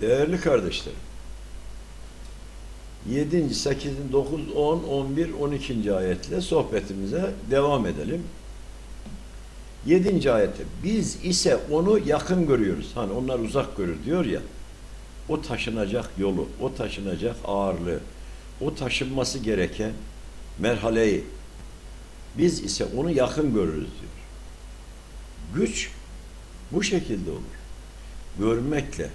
Değerli kardeşlerim, 7. 8. 9, 10, 11, 12. ayetle sohbetimize devam edelim. 7. ayette biz ise onu yakın görüyoruz. Hani onlar uzak görür diyor ya. O taşınacak yolu, o taşınacak ağırlığı, o taşınması gereken merhaleyi biz ise onu yakın görürüz diyor. Güç bu şekilde olur. Görmekle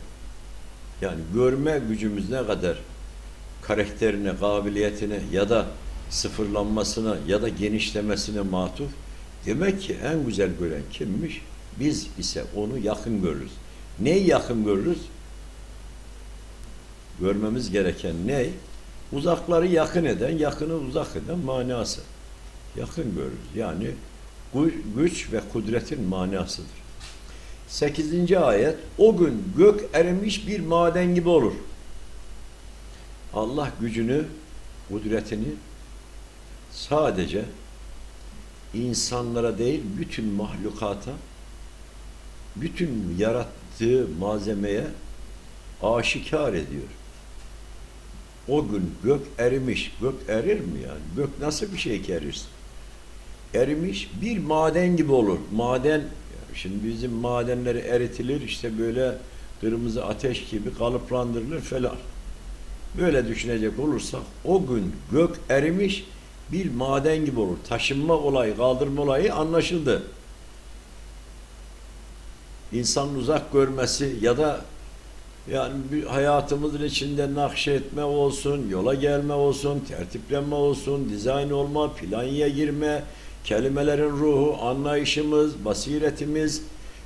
yani görme gücümüz ne kadar karakterine, kabiliyetine ya da sıfırlanmasına ya da genişlemesine matuf. Demek ki en güzel gören kimmiş? Biz ise onu yakın görürüz. Neyi yakın görürüz? Görmemiz gereken ne? Uzakları yakın eden, yakını uzak eden manası. Yakın görürüz. Yani gü- güç ve kudretin manasıdır. 8. ayet o gün gök erimiş bir maden gibi olur. Allah gücünü, kudretini sadece insanlara değil bütün mahlukata, bütün yarattığı malzemeye aşikar ediyor. O gün gök erimiş. Gök erir mi yani? Gök nasıl bir şey ki erirsin? Erimiş bir maden gibi olur. Maden Şimdi bizim madenleri eritilir işte böyle kırmızı ateş gibi kalıplandırılır falan. Böyle düşünecek olursak o gün gök erimiş bir maden gibi olur. Taşınma olayı, kaldırma olayı anlaşıldı. İnsanın uzak görmesi ya da yani bir hayatımızın içinde nakşetme olsun, yola gelme olsun, tertiplenme olsun, dizayn olma, planya girme, kelimelerin ruhu, anlayışımız, basiretimiz,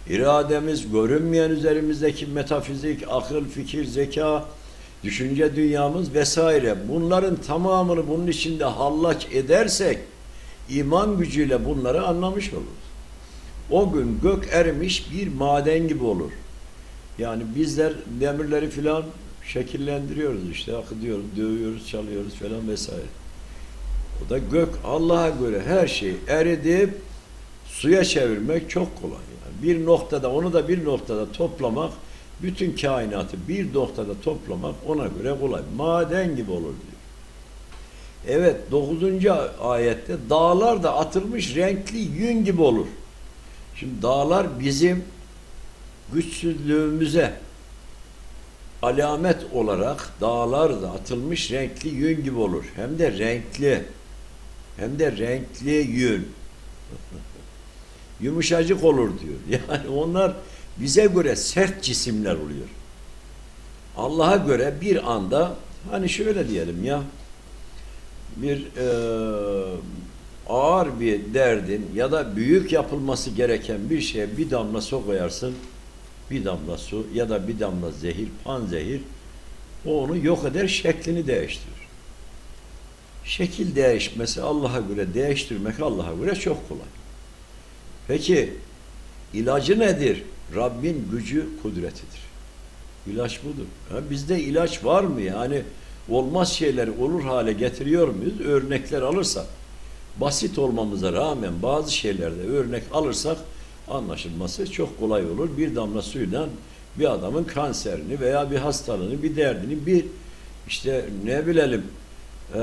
irademiz, görünmeyen üzerimizdeki metafizik, akıl, fikir, zeka, düşünce dünyamız vesaire bunların tamamını bunun içinde hallaç edersek iman gücüyle bunları anlamış oluruz. O gün gök erimiş bir maden gibi olur. Yani bizler demirleri filan şekillendiriyoruz işte akıtıyoruz, dövüyoruz, çalıyoruz falan vesaire. O da gök Allah'a göre her şeyi eridip suya çevirmek çok kolay. Yani bir noktada onu da bir noktada toplamak bütün kainatı bir noktada toplamak ona göre kolay. Maden gibi olur diyor. Evet 9. ayette dağlar da atılmış renkli yün gibi olur. Şimdi dağlar bizim güçsüzlüğümüze alamet olarak dağlar da atılmış renkli yün gibi olur. Hem de renkli. Hem de renkli yün. Yumuşacık olur diyor. Yani onlar bize göre sert cisimler oluyor. Allah'a göre bir anda hani şöyle diyelim ya bir e, ağır bir derdin ya da büyük yapılması gereken bir şeye bir damla su koyarsın bir damla su ya da bir damla zehir, pan zehir o onu yok eder, şeklini değiştirir. Şekil değişmesi Allah'a göre değiştirmek Allah'a göre çok kolay. Peki ilacı nedir? Rabbin gücü kudretidir. İlaç budur. Ha, bizde ilaç var mı? Yani olmaz şeyleri olur hale getiriyor muyuz? Örnekler alırsak basit olmamıza rağmen bazı şeylerde örnek alırsak anlaşılması çok kolay olur. Bir damla suyla bir adamın kanserini veya bir hastalığını, bir derdini, bir işte ne bilelim eee,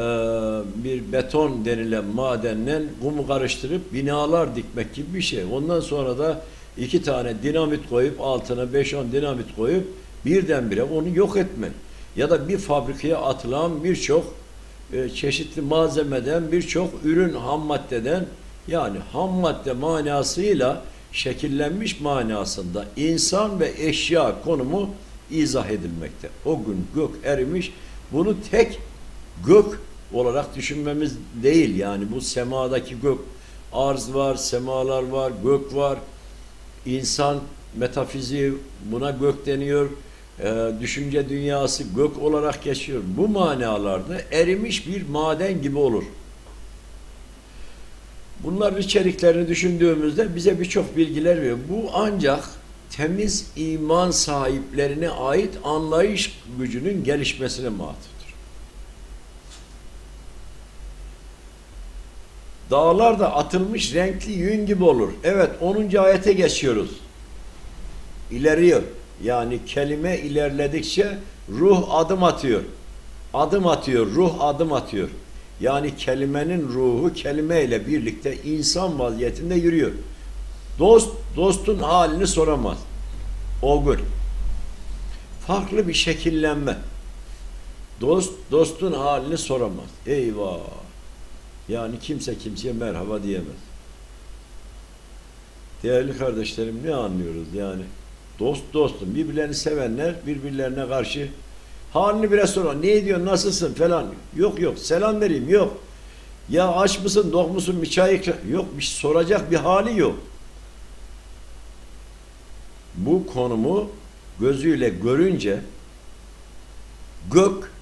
bir beton denilen madenle kumu karıştırıp binalar dikmek gibi bir şey. Ondan sonra da iki tane dinamit koyup altına 5-10 dinamit koyup birdenbire onu yok etmek. Ya da bir fabrikaya atılan birçok e, çeşitli malzemeden birçok ürün ham maddeden yani ham madde manasıyla şekillenmiş manasında insan ve eşya konumu izah edilmekte. O gün gök erimiş. Bunu tek gök olarak düşünmemiz değil. Yani bu semadaki gök arz var, semalar var, gök var. İnsan metafiziği buna gök deniyor. Ee, düşünce dünyası gök olarak geçiyor. Bu manalarda erimiş bir maden gibi olur. Bunların içeriklerini düşündüğümüzde bize birçok bilgiler veriyor. Bu ancak temiz iman sahiplerine ait anlayış gücünün gelişmesine matuftur. Dağlar da atılmış renkli yün gibi olur. Evet 10. ayete geçiyoruz. İleriyor. Yani kelime ilerledikçe ruh adım atıyor. Adım atıyor, ruh adım atıyor. Yani kelimenin ruhu kelime ile birlikte insan vaziyetinde yürüyor. Dost, dostun halini soramaz. O gün. Farklı bir şekillenme. Dost, dostun halini soramaz. Eyvah! Yani kimse kimseye merhaba diyemez. Değerli kardeşlerim ne anlıyoruz yani? Dost dostum. Birbirlerini sevenler birbirlerine karşı halini biraz sonra ne diyorsun nasılsın falan. Yok yok selam vereyim yok. Ya aç mısın dok musun bir çay. Yok bir soracak bir hali yok. Bu konumu gözüyle görünce gök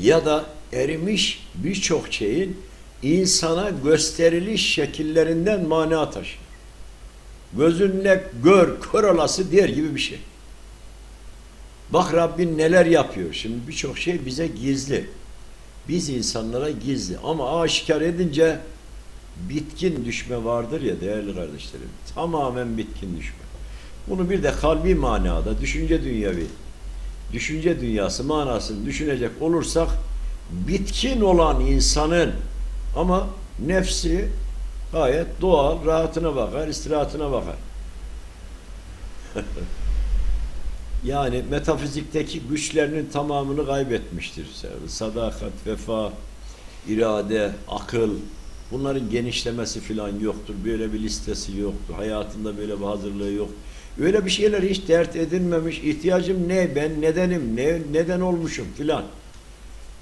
ya da erimiş birçok şeyin insana gösteriliş şekillerinden mana taşır. Gözünle gör, kör olası diğer gibi bir şey. Bak Rabbin neler yapıyor. Şimdi birçok şey bize gizli. Biz insanlara gizli. Ama aşikar edince bitkin düşme vardır ya değerli kardeşlerim. Tamamen bitkin düşme. Bunu bir de kalbi manada, düşünce dünyevi, düşünce dünyası manasını düşünecek olursak bitkin olan insanın ama nefsi gayet doğal, rahatına bakar, istirahatına bakar. yani metafizikteki güçlerinin tamamını kaybetmiştir. Sadakat, vefa, irade, akıl bunların genişlemesi filan yoktur. Böyle bir listesi yoktur. Hayatında böyle bir hazırlığı yok. Öyle bir şeyler hiç dert edinmemiş. İhtiyacım ne? Ben nedenim? Ne, neden olmuşum filan.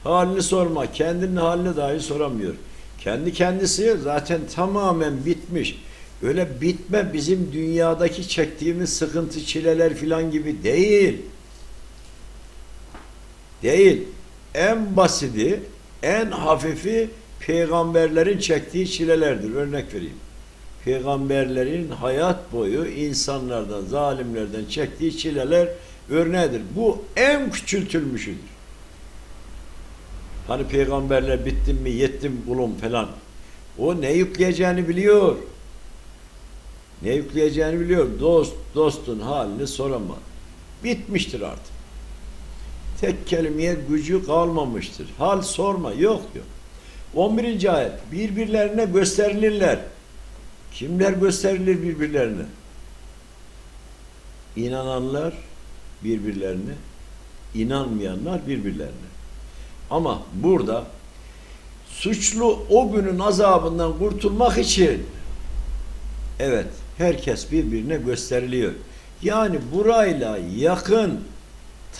Halini sorma. Kendinin halini dahi soramıyor. Kendi kendisi zaten tamamen bitmiş. Öyle bitme bizim dünyadaki çektiğimiz sıkıntı, çileler filan gibi değil. Değil. En basiti, en hafifi peygamberlerin çektiği çilelerdir. Örnek vereyim. Peygamberlerin hayat boyu insanlardan, zalimlerden çektiği çileler örneğidir. Bu en küçültülmüşüdür. Hani peygamberler bittim mi, yettim kulum falan. O ne yükleyeceğini biliyor. Ne yükleyeceğini biliyor. Dost, dostun halini soramaz. Bitmiştir artık. Tek kelimeye gücü kalmamıştır. Hal sorma. Yok yok. 11. ayet. Birbirlerine gösterilirler. Kimler gösterilir birbirlerine? İnananlar birbirlerine, inanmayanlar birbirlerine. Ama burada suçlu o günün azabından kurtulmak için evet herkes birbirine gösteriliyor. Yani burayla yakın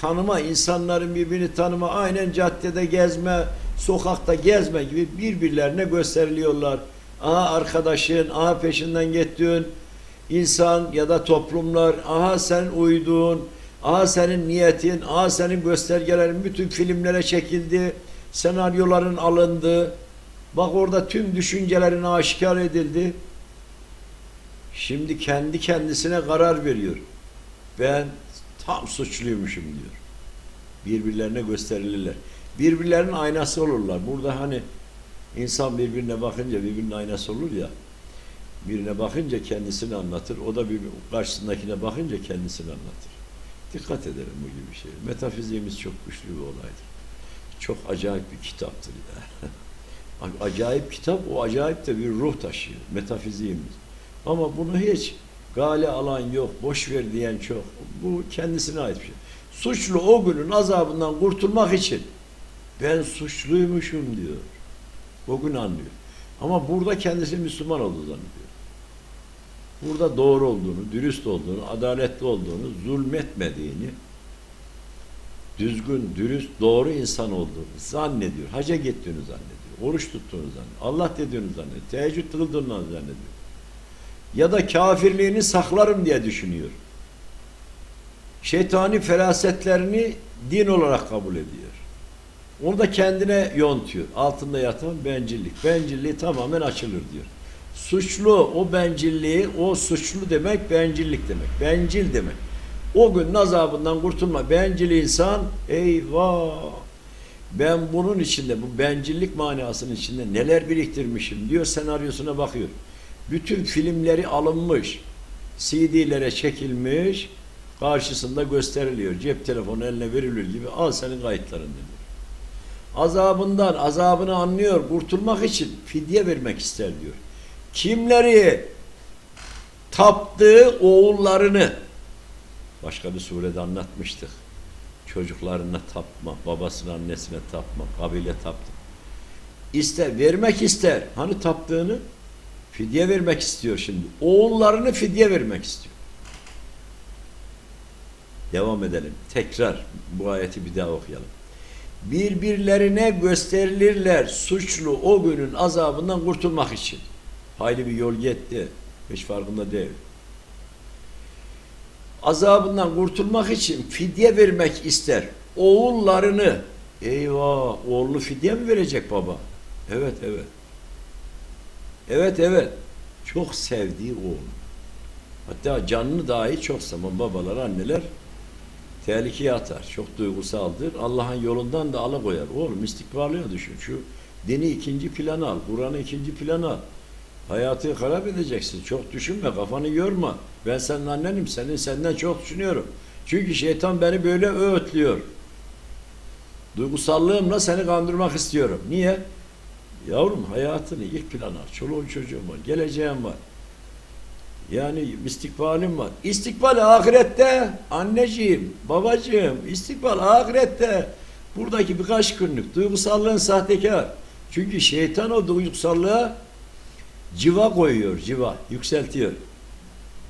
tanıma, insanların birbirini tanıma, aynen caddede gezme, sokakta gezme gibi birbirlerine gösteriliyorlar. Aha arkadaşın, aha peşinden gittiğin insan ya da toplumlar, aha sen uyduğun, aha senin niyetin, aha senin göstergelerin bütün filmlere çekildi, senaryoların alındı. Bak orada tüm düşüncelerin aşikar edildi. Şimdi kendi kendisine karar veriyor. Ben tam suçluymuşum diyor. Birbirlerine gösterilirler. Birbirlerinin aynası olurlar. Burada hani insan birbirine bakınca birbirinin aynası olur ya. Birine bakınca kendisini anlatır. O da bir karşısındakine bakınca kendisini anlatır. Dikkat edelim bu gibi şey. Metafiziğimiz çok güçlü bir olaydır. Çok acayip bir kitaptır ya. acayip kitap, o acayip de bir ruh taşıyor. Metafiziğimiz. Ama bunu hiç gale alan yok, boş ver diyen çok. Bu kendisine ait bir şey. Suçlu o günün azabından kurtulmak için ben suçluymuşum diyor. O gün anlıyor. Ama burada kendisi Müslüman olduğu zannediyor. Burada doğru olduğunu, dürüst olduğunu, adaletli olduğunu, zulmetmediğini, düzgün, dürüst, doğru insan olduğunu zannediyor. Haca gittiğini zannediyor. Oruç tuttuğunu zannediyor. Allah dediğini zannediyor. Teheccüd kıldığını zannediyor. Ya da kafirliğini saklarım diye düşünüyor. Şeytani ferasetlerini din olarak kabul ediyor. Onu da kendine yontuyor. Altında yatan bencillik. Bencilliği tamamen açılır diyor. Suçlu o bencilliği, o suçlu demek bencillik demek. Bencil demek. O gün azabından kurtulma. Bencil insan eyvah ben bunun içinde bu bencillik manasının içinde neler biriktirmişim diyor senaryosuna bakıyor. Bütün filmleri alınmış. CD'lere çekilmiş, karşısında gösteriliyor. Cep telefonu eline verilir gibi al senin kayıtların diyor. Azabından, azabını anlıyor, kurtulmak için fidye vermek ister diyor. Kimleri taptığı oğullarını başka bir surede anlatmıştık. Çocuklarına tapma, babasına annesine tapma, kabile taptı. İster, vermek ister. Hani taptığını fidye vermek istiyor şimdi. Oğullarını fidye vermek istiyor. Devam edelim. Tekrar bu ayeti bir daha okuyalım. Birbirlerine gösterilirler suçlu o günün azabından kurtulmak için. Hayli bir yol gitti. Hiç farkında değil. Azabından kurtulmak için fidye vermek ister. Oğullarını eyvah oğlu fidye mi verecek baba? Evet evet. Evet evet. Çok sevdiği oğul. Hatta canını dahi çok zaman babalar, anneler tehlikeye atar. Çok duygusaldır. Allah'ın yolundan da alıkoyar. Oğlum istikbalına düşün. Şu dini ikinci plana al. Kur'an'ı ikinci plana al. Hayatı harap edeceksin. Çok düşünme. Kafanı yorma. Ben senin annenim. Senin senden çok düşünüyorum. Çünkü şeytan beni böyle öğütlüyor. Duygusallığımla seni kandırmak istiyorum. Niye? Yavrum hayatını ilk plana. Çoluğun çocuğun var. Geleceğin var. Yani istikbalim var. İstikbal ahirette anneciğim, babacığım, istikbal ahirette. Buradaki birkaç günlük duygusallığın sahtekar. Çünkü şeytan o duygusallığa civa koyuyor, civa, yükseltiyor.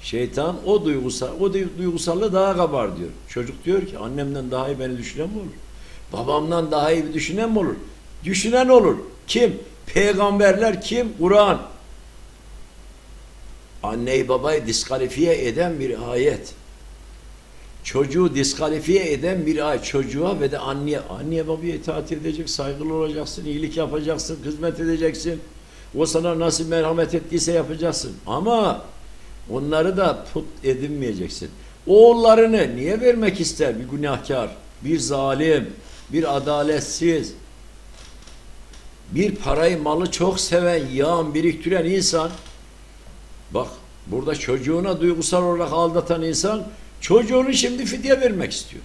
Şeytan o duygusal, o duygusallığı daha kabar diyor. Çocuk diyor ki annemden daha iyi beni düşünen mi olur? Babamdan daha iyi bir düşünen mi olur? Düşünen olur. Kim? Peygamberler kim? Kur'an anneyi babayı diskalifiye eden bir ayet. Çocuğu diskalifiye eden bir ayet. Çocuğa ve de anneye, anneye babaya itaat edecek, saygılı olacaksın, iyilik yapacaksın, hizmet edeceksin. O sana nasıl merhamet ettiyse yapacaksın. Ama onları da put edinmeyeceksin. Oğullarını niye vermek ister bir günahkar, bir zalim, bir adaletsiz, bir parayı malı çok seven, yağın biriktiren insan Bak burada çocuğuna duygusal olarak aldatan insan çocuğunu şimdi fidye vermek istiyor.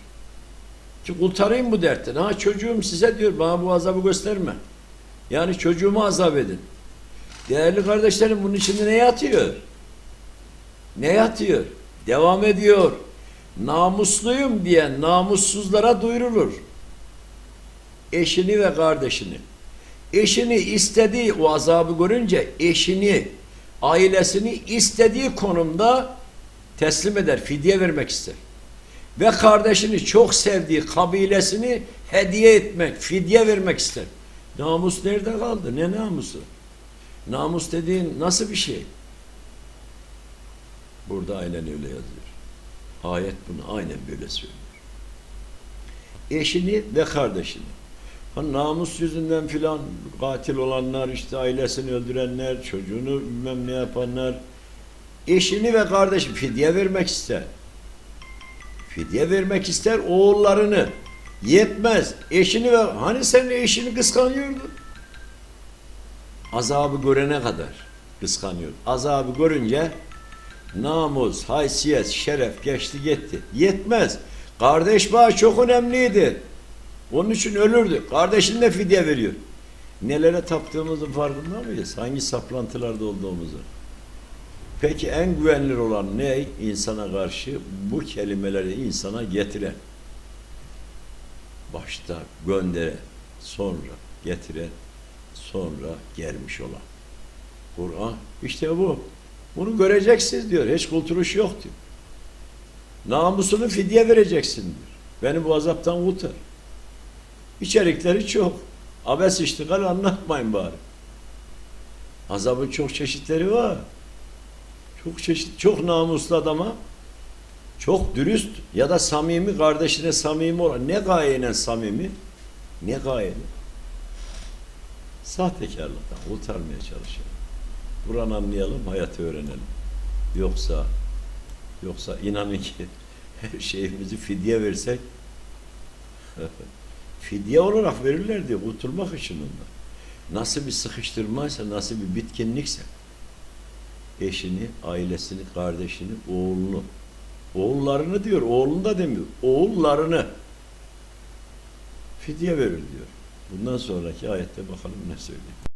Ki kurtarayım bu dertten. Ha çocuğum size diyor bana bu azabı gösterme. Yani çocuğumu azap edin. Değerli kardeşlerim bunun içinde ne yatıyor? Ne yatıyor? Devam ediyor. Namusluyum diyen namussuzlara duyurulur. Eşini ve kardeşini. Eşini istediği o azabı görünce eşini ailesini istediği konumda teslim eder, fidye vermek ister. Ve kardeşini çok sevdiği kabilesini hediye etmek, fidye vermek ister. Namus nerede kaldı? Ne namusu? Namus dediğin nasıl bir şey? Burada aynen öyle yazıyor. Ayet bunu aynen böyle söylüyor. Eşini ve kardeşini. Ha, namus yüzünden filan katil olanlar, işte ailesini öldürenler, çocuğunu bilmem ne yapanlar, eşini ve kardeşi fidye vermek ister. Fidye vermek ister oğullarını. Yetmez. Eşini ve hani sen eşini kıskanıyordun? Azabı görene kadar kıskanıyor. Azabı görünce namus, haysiyet, şeref geçti gitti. Yetmez. Kardeş bağı çok önemliydi. Onun için ölürdü. Kardeşin de fidye veriyor. Nelere taptığımızın farkında mıyız? Hangi saplantılarda olduğumuzu? Peki en güvenilir olan ne? İnsana karşı bu kelimeleri insana getiren. Başta gönderen, sonra getiren, sonra gelmiş olan. Kur'an işte bu. Bunu göreceksiniz diyor. Hiç kurtuluş yok diyor. Namusunu fidye vereceksin diyor. Beni bu azaptan kurtar. İçerikleri çok. Abes iştigal anlatmayın bari. Azabın çok çeşitleri var. Çok çeşit, çok namuslu adama, çok dürüst ya da samimi kardeşine samimi olan ne gayeyle samimi, ne gayeyle sahtekarlıktan kurtarmaya çalışalım. Kur'an anlayalım, hayatı öğrenelim. Yoksa yoksa inanın ki her şeyimizi fidye versek fidye olarak verirler diyor kurtulmak için onlar. Nasıl bir sıkıştırmaysa, nasıl bir bitkinlikse eşini, ailesini, kardeşini, oğlunu, oğullarını diyor, oğlunu da demiyor, oğullarını fidye verir diyor. Bundan sonraki ayette bakalım ne söylüyor.